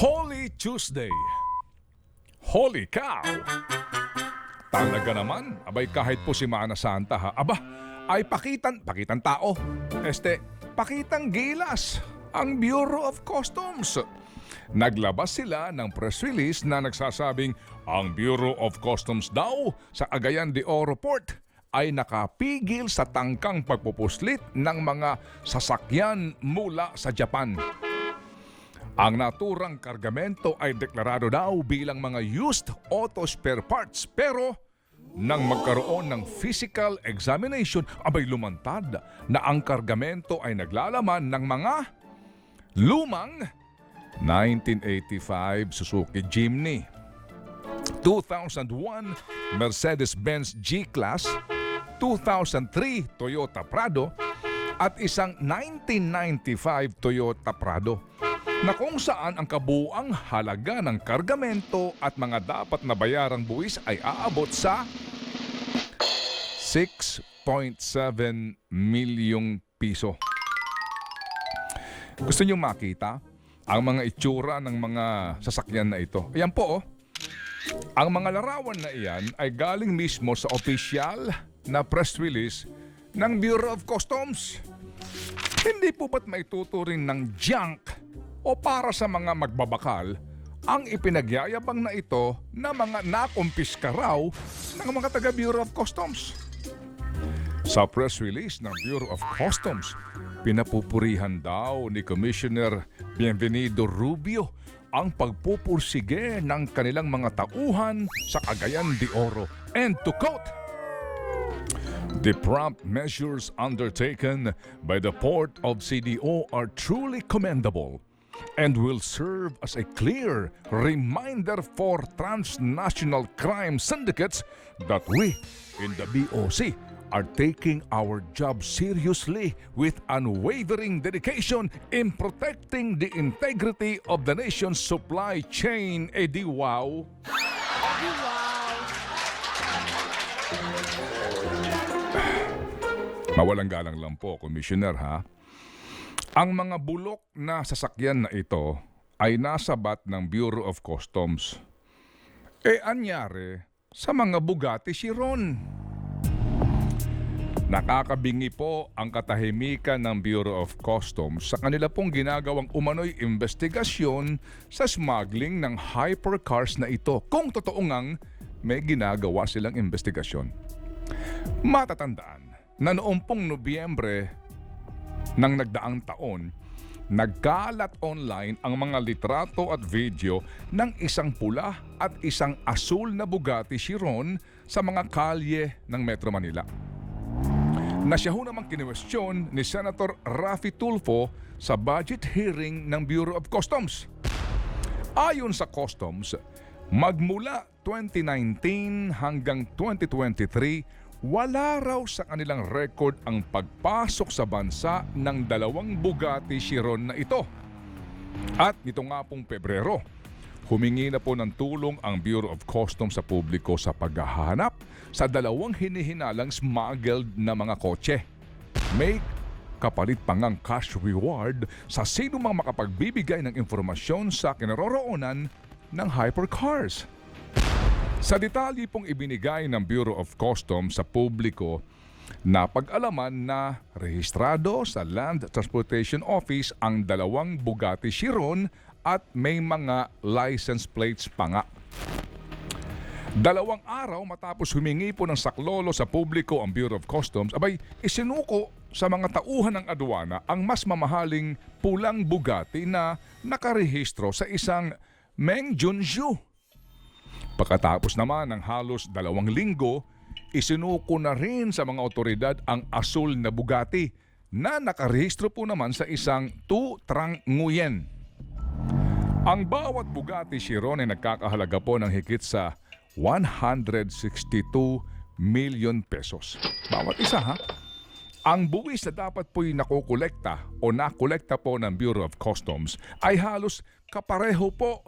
Holy Tuesday. Holy cow! Talaga naman, abay kahit po si Mana Santa ha, aba, ay pakitan, pakitan tao. Este, pakitang gilas ang Bureau of Customs. Naglabas sila ng press release na nagsasabing ang Bureau of Customs daw sa Cagayan de Oro Port ay nakapigil sa tangkang pagpupuslit ng mga sasakyan mula sa Japan. Ang naturang kargamento ay deklarado daw bilang mga used auto spare parts. Pero nang magkaroon ng physical examination, abay lumantad na ang kargamento ay naglalaman ng mga lumang 1985 Suzuki Jimny, 2001 Mercedes-Benz G-Class, 2003 Toyota Prado, at isang 1995 Toyota Prado na kung saan ang kabuang halaga ng kargamento at mga dapat na bayarang buwis ay aabot sa 6.7 milyong piso. Gusto niyo makita ang mga itsura ng mga sasakyan na ito? Ayan po oh. Ang mga larawan na iyan ay galing mismo sa official na press release ng Bureau of Customs. Hindi po ba't maituturing ng junk o para sa mga magbabakal ang ipinagyayabang na ito na mga nakumpiska raw ng mga taga Bureau of Customs? Sa press release ng Bureau of Customs, pinapupurihan daw ni Commissioner Bienvenido Rubio ang pagpupursige ng kanilang mga tauhan sa Cagayan de Oro. And to quote, The prompt measures undertaken by the port of CDO are truly commendable and will serve as a clear reminder for transnational crime syndicates that we in the BOC are taking our job seriously with unwavering dedication in protecting the integrity of the nation's supply chain. Eh di wow! Mawalang galang lang po, Commissioner ha. Ang mga bulok na sasakyan na ito ay nasa bat ng Bureau of Customs. Eh anyari sa mga Bugatti Chiron. Nakakabingi po ang katahimikan ng Bureau of Customs sa kanila pong ginagawang umano'y investigasyon sa smuggling ng hypercars na ito. Kung totoo ngang may ginagawa silang investigasyon. Matatandaan na noong pong Nobyembre ng nagdaang taon, nagkalat online ang mga litrato at video ng isang pula at isang asul na Bugatti Chiron sa mga kalye ng Metro Manila. Na siya ho namang kinwestiyon ni Senator Rafi Tulfo sa budget hearing ng Bureau of Customs. Ayon sa Customs, magmula 2019 hanggang 2023, wala raw sa kanilang record ang pagpasok sa bansa ng dalawang Bugatti Chiron na ito. At nito nga pong Pebrero, humingi na po ng tulong ang Bureau of Customs sa publiko sa paghahanap sa dalawang hinihinalang smuggled na mga kotse. May kapalit pa cash reward sa sino mang makapagbibigay ng informasyon sa kinaroroonan ng hypercars. Sa detalye pong ibinigay ng Bureau of Customs sa publiko, napag-alaman na rehistrado sa Land Transportation Office ang dalawang Bugatti Chiron at may mga license plates pa nga. Dalawang araw matapos humingi po ng saklolo sa publiko ang Bureau of Customs, abay isinuko sa mga tauhan ng aduana ang mas mamahaling pulang Bugatti na nakarehistro sa isang Meng Junju. Pagkatapos naman ng halos dalawang linggo, isinuko na rin sa mga otoridad ang asul na Bugatti na nakarehistro po naman sa isang Tu Trang Nguyen. Ang bawat Bugatti Chiron ay nagkakahalaga po ng higit sa 162 million pesos. Bawat isa ha? Ang buwis na dapat po'y nakukolekta o nakolekta po ng Bureau of Customs ay halos kapareho po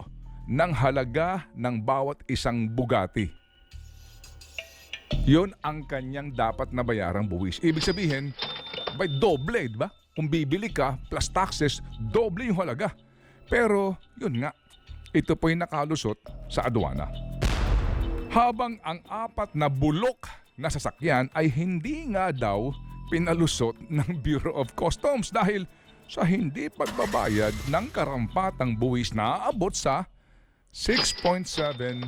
ng halaga ng bawat isang Bugatti. Yon ang kanyang dapat na bayarang buwis. Ibig sabihin, by doble, di ba? Kung bibili ka plus taxes, doble yung halaga. Pero, yun nga, ito po'y nakalusot sa aduana. Habang ang apat na bulok na sasakyan ay hindi nga daw pinalusot ng Bureau of Customs dahil sa hindi pagbabayad ng karampatang buwis na aabot sa 6.7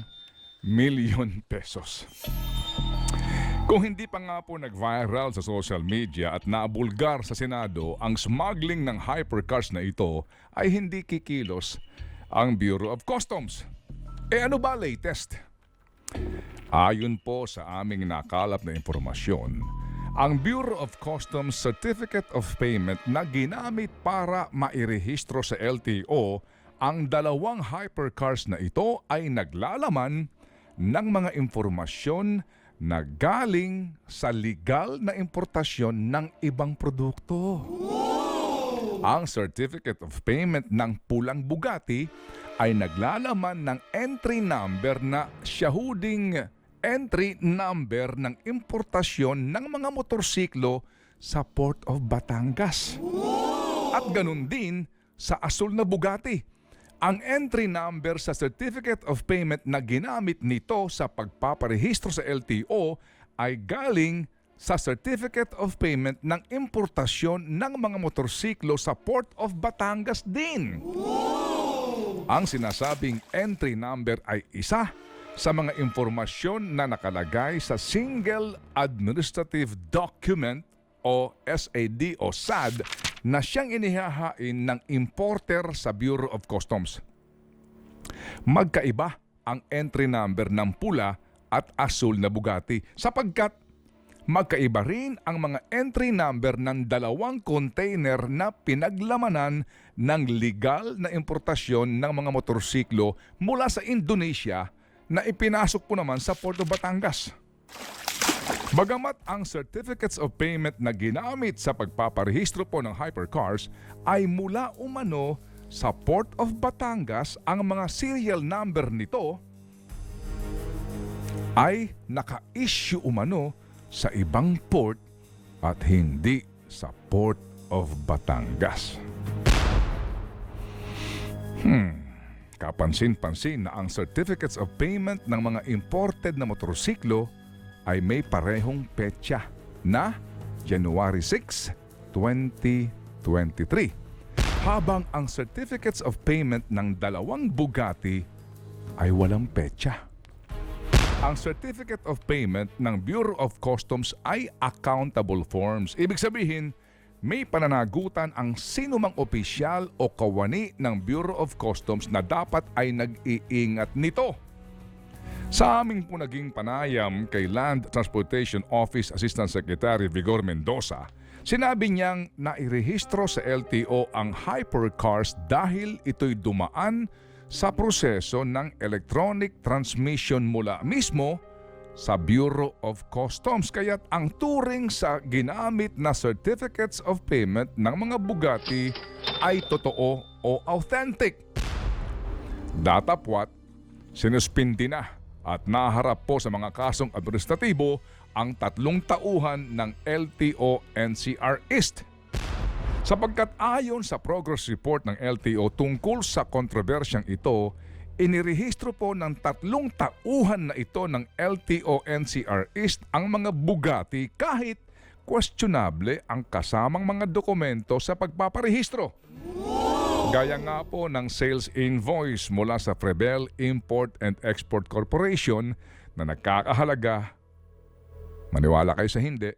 million pesos. Kung hindi pa nga po nag-viral sa social media at naabulgar sa Senado, ang smuggling ng hypercars na ito ay hindi kikilos ang Bureau of Customs. Eh ano ba latest? Ayon po sa aming nakalap na impormasyon, ang Bureau of Customs Certificate of Payment na ginamit para mairehistro sa LTO ang dalawang hypercars na ito ay naglalaman ng mga impormasyon na galing sa legal na importasyon ng ibang produkto. Ang Certificate of Payment ng pulang Bugatti ay naglalaman ng entry number na siyahuding entry number ng importasyon ng mga motorsiklo sa Port of Batangas. At ganun din sa asul na Bugatti. Ang entry number sa Certificate of Payment na ginamit nito sa pagpaparehistro sa LTO ay galing sa Certificate of Payment ng importasyon ng mga motorsiklo sa Port of Batangas din. Ang sinasabing entry number ay isa sa mga impormasyon na nakalagay sa Single Administrative Document o SAD o SAD na siyang inihahain ng importer sa Bureau of Customs. Magkaiba ang entry number ng pula at asul na Bugatti sapagkat magkaiba rin ang mga entry number ng dalawang container na pinaglamanan ng legal na importasyon ng mga motorsiklo mula sa Indonesia na ipinasok po naman sa Port of Batangas. Bagamat ang certificates of payment na ginamit sa pagpaparehistro po ng hypercars ay mula umano sa Port of Batangas, ang mga serial number nito ay naka-issue umano sa ibang port at hindi sa Port of Batangas. Hmm. Kapansin-pansin na ang certificates of payment ng mga imported na motorsiklo ay may parehong petsa na January 6, 2023. Habang ang certificates of payment ng dalawang Bugatti ay walang petsa. Ang Certificate of Payment ng Bureau of Customs ay accountable forms. Ibig sabihin, may pananagutan ang sinumang opisyal o kawani ng Bureau of Customs na dapat ay nag-iingat nito. Sa aming po naging panayam kay Land Transportation Office Assistant Secretary Vigor Mendoza, sinabi niyang nairehistro sa LTO ang hypercars dahil ito'y dumaan sa proseso ng electronic transmission mula mismo sa Bureau of Customs. Kaya't ang turing sa ginamit na certificates of payment ng mga Bugatti ay totoo o authentic. Datapwat, sinuspindi na at naharap po sa mga kasong administratibo ang tatlong tauhan ng LTO NCR East. Sapagkat ayon sa progress report ng LTO tungkol sa kontrobersyang ito, inirehistro po ng tatlong tauhan na ito ng LTO NCR East ang mga Bugatti kahit questionable ang kasamang mga dokumento sa pagpaparehistro. Gaya nga po ng sales invoice mula sa Frebel Import and Export Corporation na nagkakahalaga, maniwala kayo sa hindi,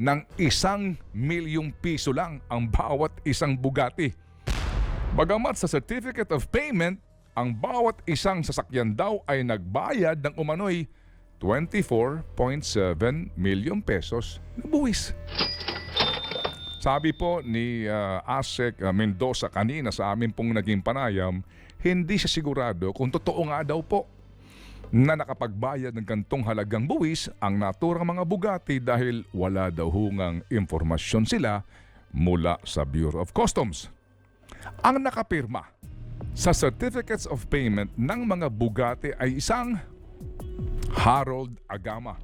ng isang milyong piso lang ang bawat isang Bugatti. Bagamat sa Certificate of Payment, ang bawat isang sasakyan daw ay nagbayad ng umano'y 24.7 million pesos na buwis. Sabi po ni uh, Asek uh, Mendoza kanina sa amin pong naging panayam, hindi siya sigurado kung totoo nga daw po na nakapagbayad ng gantong halagang buwis ang naturang mga Bugatti dahil wala daw hungang impormasyon sila mula sa Bureau of Customs. Ang nakapirma sa Certificates of Payment ng mga Bugatti ay isang Harold Agama,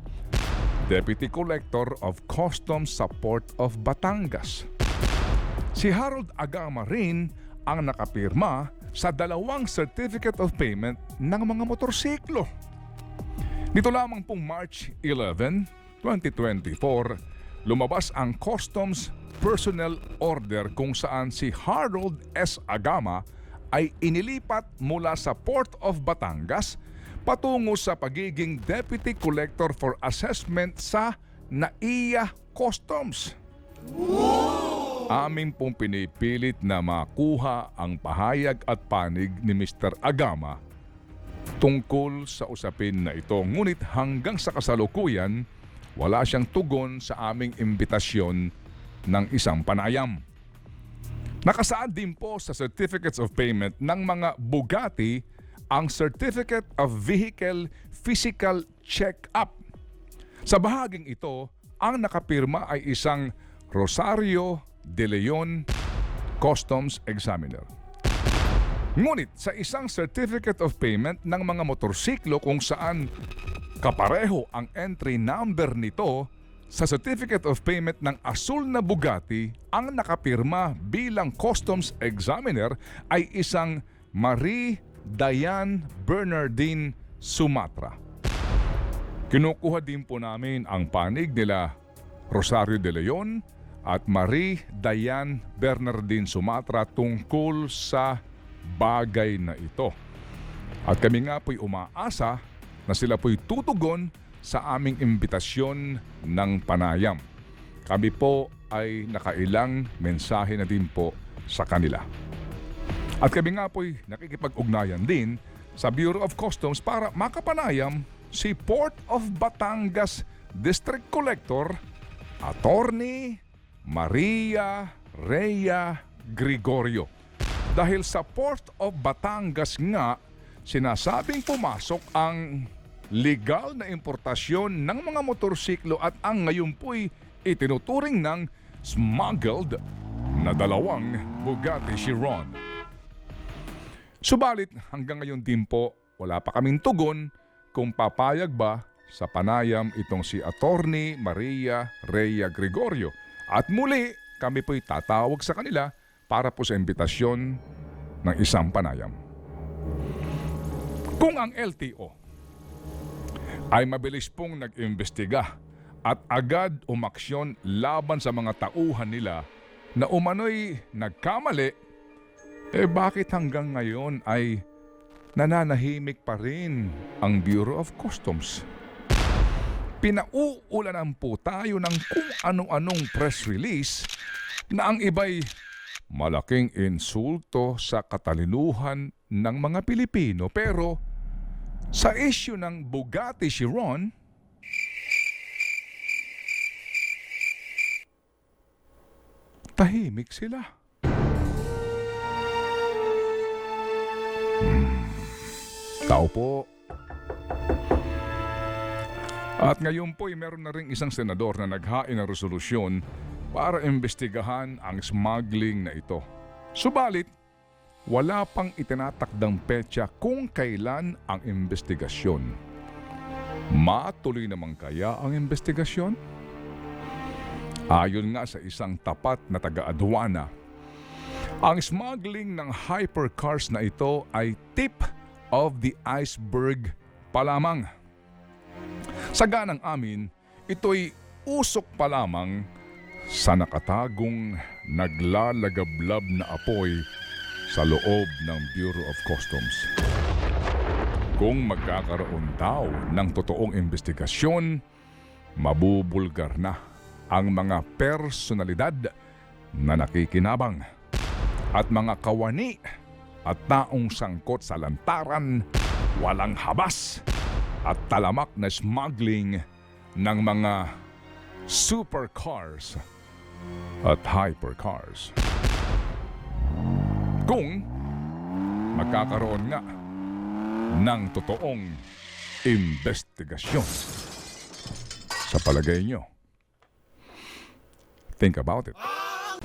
Deputy Collector of Customs sa Port of Batangas. Si Harold Agama rin ang nakapirma sa dalawang certificate of payment ng mga motorsiklo. Nito lamang pong March 11, 2024, lumabas ang Customs Personnel Order kung saan si Harold S. Agama ay inilipat mula sa Port of Batangas patungo sa pagiging Deputy Collector for Assessment sa NAIA Customs. Amin pong pinipilit na makuha ang pahayag at panig ni Mr. Agama tungkol sa usapin na ito. Ngunit hanggang sa kasalukuyan, wala siyang tugon sa aming imbitasyon ng isang panayam. Nakasaad din po sa Certificates of Payment ng mga Bugatti ang Certificate of Vehicle Physical Check-up. Sa bahaging ito, ang nakapirma ay isang Rosario de Leon Customs Examiner. Ngunit sa isang Certificate of Payment ng mga motorsiklo kung saan kapareho ang entry number nito sa Certificate of Payment ng asul na Bugatti, ang nakapirma bilang Customs Examiner ay isang Marie Diane Bernardine Sumatra. Kinukuha din po namin ang panig nila Rosario de Leon at Marie Diane Bernardine Sumatra tungkol sa bagay na ito. At kami nga po'y umaasa na sila po'y tutugon sa aming imbitasyon ng panayam. Kami po ay nakailang mensahe na din po sa kanila. At kami nga po'y nakikipag-ugnayan din sa Bureau of Customs para makapanayam si Port of Batangas District Collector Attorney Maria Rhea Gregorio. Dahil sa Port of Batangas nga, sinasabing pumasok ang legal na importasyon ng mga motorsiklo at ang ngayon po'y itinuturing ng smuggled na dalawang Bugatti Chiron. Subalit hanggang ngayon din po, wala pa kaming tugon kung papayag ba sa panayam itong si Attorney Maria Rhea Gregorio. At muli, kami po'y tatawag sa kanila para po sa imbitasyon ng isang panayam. Kung ang LTO ay mabilis pong nag-imbestiga at agad umaksyon laban sa mga tauhan nila na umano'y nagkamali, eh bakit hanggang ngayon ay nananahimik pa rin ang Bureau of Customs? Pinauulanan po tayo ng kung ano-anong press release na ang iba'y malaking insulto sa katalinuhan ng mga Pilipino pero sa issue ng Bugatti Chiron, tahimik sila. Tao po. At ngayon po ay meron na rin isang senador na naghain ng resolusyon para imbestigahan ang smuggling na ito. Subalit, wala pang itinatakdang petsa kung kailan ang investigasyon. Matuloy naman kaya ang investigasyon? Ayon nga sa isang tapat na taga-aduana, ang smuggling ng hypercars na ito ay tip of the iceberg pa lamang. Sa ganang amin, ito'y usok pa lamang sa nakatagong naglalagablab na apoy sa loob ng Bureau of Customs. Kung magkakaroon daw ng totoong investigasyon, mabubulgar na ang mga personalidad na nakikinabang at mga kawani at taong sangkot sa lantaran, walang habas at talamak na smuggling ng mga supercars at hypercars. Kung magkakaroon nga ng totoong investigasyon sa palagay nyo. Think about it.